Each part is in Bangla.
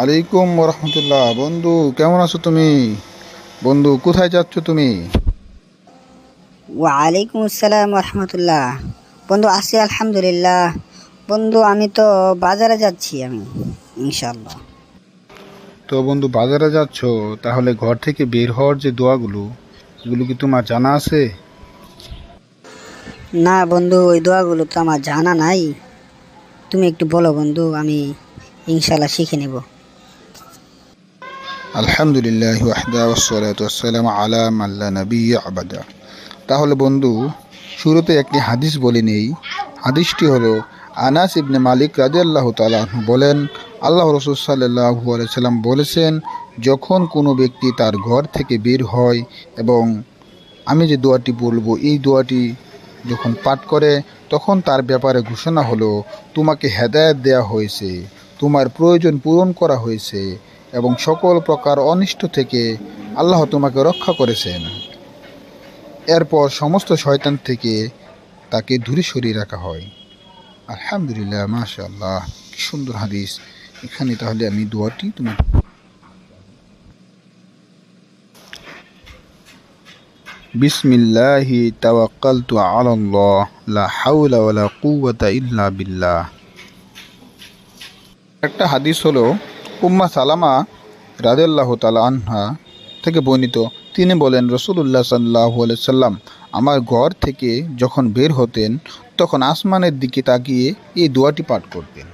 আলাইকুম রহমতুল্লাহ বন্ধু কেমন আছো তুমি? বন্ধু কোথায় যাচ্ছ তুমি? ওয়ালাইকুম আসসালাম রহমতুল্লাহ বন্ধু আছি আলহামদুলিল্লাহ। বন্ধু আমি তো বাজারে যাচ্ছি আমি ইনশাল্লাহ তো বন্ধু বাজারে যাচ্ছ তাহলে ঘর থেকে বের হওয়ার যে দোয়াগুলো এগুলো কি তোমার জানা আছে? না বন্ধু ওই দোয়াগুলো তো আমার জানা নাই। তুমি একটু বলো বন্ধু আমি ইনশাল্লাহ শিখে নেব। আলহামদুলিল্লাহ ওয়াহদা ওয়াসসালাতু ওয়াসসালামু আলা মাল্লা নবী আবাদা। তাহলে বন্ধু, শুরুতে একটি হাদিস বলে নেই। হাদিসটি হলো, আনাস ইবনে মালিক রাদিয়াল্লাহু তাআলা আনহু বলেন, আল্লাহ রসুল সাল্লাল্লাহু আলাইহি সাল্লাম বলেছেন, যখন কোনো ব্যক্তি তার ঘর থেকে বের হয় এবং আমি যে দোয়াটি বলব, এই দোয়াটি যখন পাঠ করে, তখন তার ব্যাপারে ঘোষণা হলো, তোমাকে হেদায়েত দেয়া হয়েছে, তোমার প্রয়োজন পূরণ করা হয়েছে এবং সকল প্রকার অনিষ্ট থেকে আল্লাহ তোমাকে রক্ষা করেছেন। এরপর সমস্ত শয়তান থেকে তাকে দূরে সরিয়ে রাখা হয়। আলহামদুলিল্লাহ, মাশাআল্লাহ, কি সুন্দর হাদিস। এখানে তাহলে আমি দোয়াটি তোমার বিসমিল্লাহি তাওয়াক্কালতু আলাল্লাহ, লা হাওলা ওয়ালা ইল্লা বিল্লাহ। একটা হাদিস হলো উম্মা সালামা রাদেল্লাহ তালা আনহা থেকে বর্ণিত, তিনি বলেন রসুল্লাহ সাল্লাহ সাল্লাম আমার ঘর থেকে যখন বের হতেন, তখন আসমানের দিকে তাকিয়ে এই দোয়াটি পাঠ করতেন।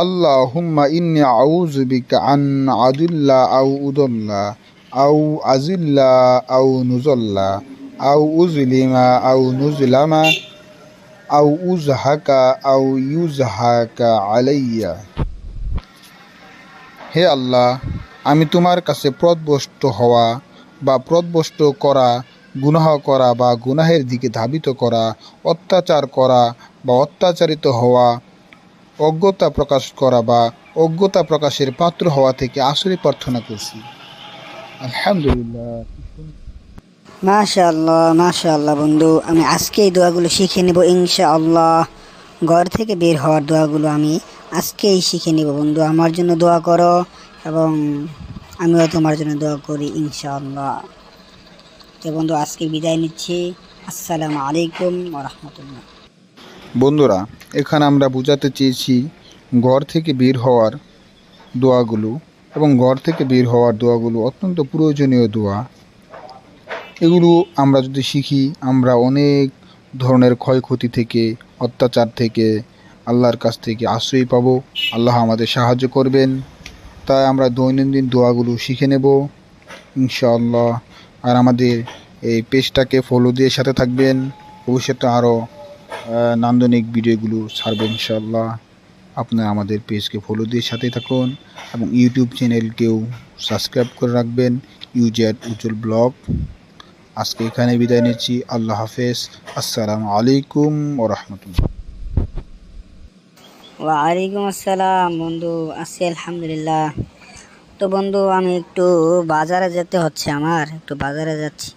আল্লাহ হুম্মা ইন্নি আউজুবিকা আন আদুল্লাহ আউ উদল্লা আউ আজিল্লা আউ নুজল্লা আউ উজলিমা আউ নুজলামা আউ উজহাকা আউ ইউজহাকা আলাইয়া। হে আল্লাহ, আমি তোমার কাছে প্রদবষ্ট হওয়া বা প্রদবষ্ট করা, গুনাহ করা বা গুনাহের দিকে ধাবিত করা, অত্যাচার করা বা অত্যাচারিত হওয়া, অজ্ঞতা প্রকাশ করা বা অজ্ঞতা প্রকাশের পাত্র হওয়া থেকে আশ্রয় প্রার্থনা করছি। আলহামদুলিল্লাহ। মাশাআল্লাহ মাশাআল্লাহ বন্ধু, আমি আজকে এই দোয়াগুলো শিখে নেব ইনশাআল্লাহ। ঘর থেকে বের হওয়ার দোয়াগুলো আমি আজকেই শিখে নেব, বন্ধু। আমার জন্য দোয়া করো এবং আমিও তোমার জন্য দোয়া করি, ইনশাআল্লাহ। তো বন্ধু, আজকে বিদায় নিচ্ছি। আসসালামু আলাইকুম রহমতুল্লাহ বন্ধুরা, এখানে আমরা বোঝাতে চেয়েছি ঘর থেকে বের হওয়ার দোয়াগুলো এবং ঘর থেকে বের হওয়ার দোয়াগুলো অত্যন্ত প্রয়োজনীয় দোয়া। এগুলো আমরা যদি শিখি, আমরা অনেক ধরনের ক্ষয়ক্ষতি থেকে অত্যাচার থেকে, আল্লাহর কাছ থেকে আশ্রয় পাব। আল্লাহ আমাদের সাহায্য করবেন। তাই আমরা দৈনন্দিন দোয়াগুলো শিখে নেব। ইনশাআল্লাহ। আর আমাদের এই পেজটাকে ফলো দিয়ে সাথে থাকবেন। ভবিষ্যতে আরও নান্দনিক ভিডিওগুলো ছাড়বো ইনশাআল্লাহ। আপনারা আমাদের পেজকে ফলো দিয়ে সাথে থাকুন এবং ইউটিউব চ্যানেলকেও সাবস্ক্রাইব করে রাখবেন। ইউজেড উজ্জ্বল ব্লগ আজকে এখানে বিদায় নিচ্ছি। আল্লাহ হাফেজ। আসসালামু আলাইকুম ও রহমতুল্লাহ। ওয়ালাইকুম আসসালাম বন্ধু। আছি আলহামদুলিল্লাহ। তো বন্ধু, আমি একটু বাজারে যেতে হচ্ছে আমার। একটু বাজারে যাচ্ছি।